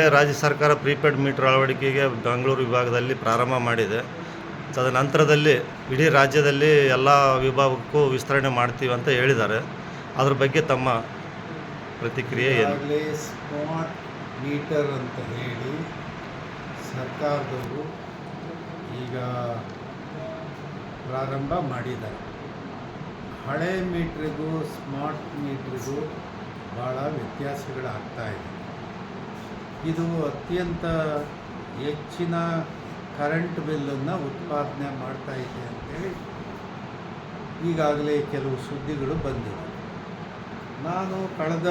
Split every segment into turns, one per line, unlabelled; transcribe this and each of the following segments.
ರಾಜ್ಯ ಸರ್ಕಾರ prepaid metre ಅಳವಡಿಕೆಗೆ ಬೆಂಗಳೂರು ವಿಭಾಗದಲ್ಲಿ ಪ್ರಾರಂಭ ಮಾಡಿದೆ. ತದನಂತರದಲ್ಲಿ ಇಡೀ ರಾಜ್ಯದಲ್ಲಿ ಎಲ್ಲ ವಿಭಾಗಕ್ಕೂ ವಿಸ್ತರಣೆ ಮಾಡ್ತೀವಿ ಅಂತ ಹೇಳಿದ್ದಾರೆ. ಅದ್ರ ಬಗ್ಗೆ ತಮ್ಮ ಪ್ರತಿಕ್ರಿಯೆ ಏನು?
ಸ್ಮಾರ್ಟ್ ಮೀಟರ್ ಅಂತ ಹೇಳಿ ಸರ್ಕಾರದವರು ಈಗ ಪ್ರಾರಂಭ ಮಾಡಿದ್ದಾರೆ. ಹಳೆ ಮೀಟ್ರಿಗೂ ಸ್ಮಾರ್ಟ್ ಮೀಟ್ರಿಗೂ ಭಾಳ ವ್ಯತ್ಯಾಸಗಳಾಗ್ತಾ ಇದೆ. ಇದು ಅತ್ಯಂತ ಹೆಚ್ಚಿನ ಕರೆಂಟ್ ಬಿಲ್ಲನ್ನು ಉತ್ಪಾದನೆ ಮಾಡ್ತಾ ಇದೆ ಅಂತೇಳಿ ಈಗಾಗಲೇ ಕೆಲವು ಸುದ್ದಿಗಳು ಬಂದಿವೆ. ನಾನು ಕಳೆದ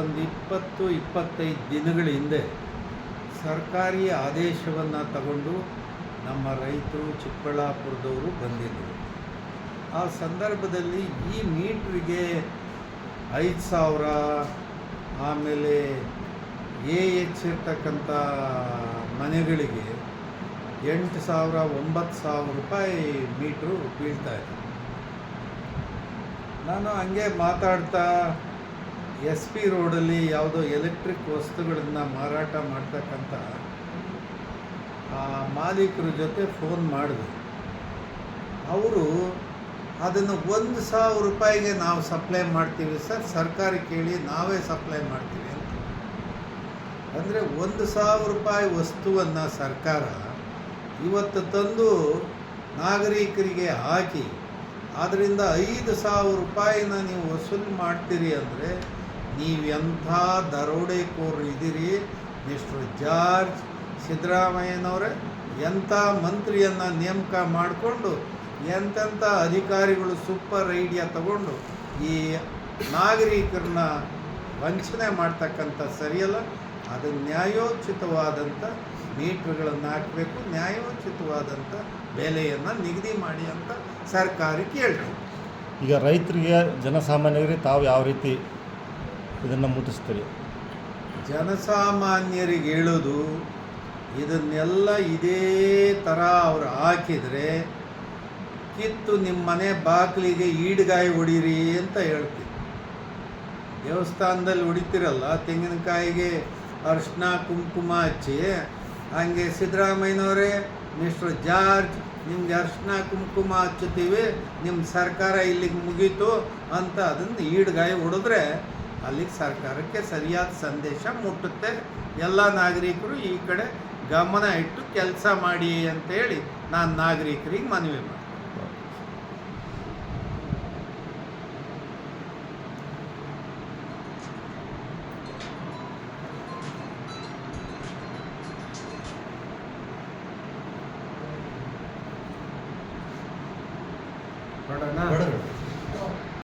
ಒಂದು ಇಪ್ಪತ್ತು, ಇಪ್ಪತ್ತೈದು ದಿನಗಳ ಹಿಂದೆ ಸರ್ಕಾರಿ ಆದೇಶವನ್ನು ತಗೊಂಡು ನಮ್ಮ ರೈತರು ಚಿಕ್ಕಬಳ್ಳಾಪುರದವರು ಬಂದಿದ್ದರು. ಆ ಸಂದರ್ಭದಲ್ಲಿ ಈ ಮೀಟ್ರಿಗೆ ಐದು ಸಾವಿರ, ಆಮೇಲೆ ಎ ಮನೆಗಳಿಗೆ ಎಂಟು ಸಾವಿರ, ಒಂಬತ್ತು ಸಾವಿರ ರೂಪಾಯಿ ಮೀಟ್ರು ಬೀಳ್ತಾ ಇದೆ. ನಾನು ಹಂಗೆ ಮಾತಾಡ್ತಾ ಎಸ್ ಪಿ ರೋಡಲ್ಲಿ ಯಾವುದೋ ಎಲೆಕ್ಟ್ರಿಕ್ ವಸ್ತುಗಳನ್ನು ಮಾರಾಟ ಮಾಡ್ತಕ್ಕಂಥ, ಆ ಮಾಲೀಕರ ಜೊತೆ ಫೋನ್ ಮಾಡಿದೆ. ಅವರು ಅದನ್ನು ಒಂದು ಸಾವಿರ ರೂಪಾಯಿಗೆ ನಾವು ಸಪ್ಲೈ ಮಾಡ್ತೀವಿ ಸರ್, ಸರ್ಕಾರ ಕೇಳಿ ನಾವೇ ಸಪ್ಲೈ ಮಾಡ್ತೀವಿ ಅಂದರೆ ಒಂದು ಸಾವಿರ ರೂಪಾಯಿ ವಸ್ತುವನ್ನು ಸರ್ಕಾರ ಇವತ್ತು ತಂದು ನಾಗರಿಕರಿಗೆ ಹಾಕಿ ಆದ್ದರಿಂದ ಐದು ಸಾವಿರ ರೂಪಾಯಿನ ನೀವು ವಸೂಲಿ ಮಾಡ್ತೀರಿ ಅಂದರೆ ನೀವೆಂಥ ದರೋಡೆಕೋರು ಇದ್ದೀರಿ, ಮಿಸ್ಟರ್ ಜಾರ್ಜ್ ಸಿದ್ದರಾಮಯ್ಯನವರೇ, ಎಂಥ ಮಂತ್ರಿಯನ್ನು ನೇಮಕ ಮಾಡಿಕೊಂಡು, ಎಂತೆಂಥ ಅಧಿಕಾರಿಗಳು ಸೂಪರ್ ಐಡಿಯಾ ತಗೊಂಡು ಈ ನಾಗರಿಕರನ್ನ ವಂಚನೆ ಮಾಡ್ತಕ್ಕಂಥ ಸರಿಯಲ್ಲ. ಅದು ನ್ಯಾಯೋಚಿತವಾದಂಥ ಮೀಟ್ರ್ಗಳನ್ನು ಹಾಕಬೇಕು ನ್ಯಾಯೋಚಿತವಾದಂಥ ಬೆಲೆಯನ್ನು ನಿಗದಿ ಮಾಡಿ ಅಂತ ಸರ್ಕಾರಿ ಕೇಳ್ತೀವಿ
ಈಗ ರೈತರಿಗೆ ಜನಸಾಮಾನ್ಯರಿಗೆ ತಾವು ಯಾವ ರೀತಿ ಇದನ್ನು ಮುಟ್ಟಿಸ್ತೀರಿ?
ಜನಸಾಮಾನ್ಯರಿಗೆ ಹೇಳೋದು ಇದನ್ನೆಲ್ಲ ಇದೇ ಥರ ಅವ್ರು ಹಾಕಿದರೆ ಕಿತ್ತು ನಿಮ್ಮ ಮನೆ ಬಾಗಿಲಿಗೆ ಈಡ್ಗಾಯಿ ಹೊಡೀರಿ ಅಂತ ಹೇಳ್ತೀವಿ. ದೇವಸ್ಥಾನದಲ್ಲಿ ಹೊಡಿತೀರಲ್ಲ ತೆಂಗಿನಕಾಯಿಗೆ ಅರಿಶಿನ ಕುಂಕುಮ ಹಚ್ಚಿ, ಹಂಗೆ ಸಿದ್ದರಾಮಯ್ಯನವರೇ ಮಿಸ್ಟರ್ ಜಾರ್ಜ್, ನಿಮ್ಗೆ ಅರ್ಶನ ಕುಂಕುಮ ಹಚ್ಚುತ್ತೀವಿ ನಿಮ್ಮ ಸರ್ಕಾರ ಇಲ್ಲಿಗೆ ಮುಗೀತು ಅಂತ ಅದನ್ನು ಈಡ್ಗಾಯಿ ಹೊಡೆದ್ರೆ ಅಲ್ಲಿಗೆ ಸರ್ಕಾರಕ್ಕೆ ಸರಿಯಾದ ಸಂದೇಶ ಮುಟ್ಟುತ್ತೆ. ಎಲ್ಲ ನಾಗರಿಕರು ಈ ಕಡೆ ಗಮನ ಇಟ್ಟು ಕೆಲಸ ಮಾಡಿ ಅಂತೇಳಿ ನಾನು ನಾಗರಿಕರಿಗೆ ಮನವಿ ಮಾಡಿ बड़ा ना बड़ा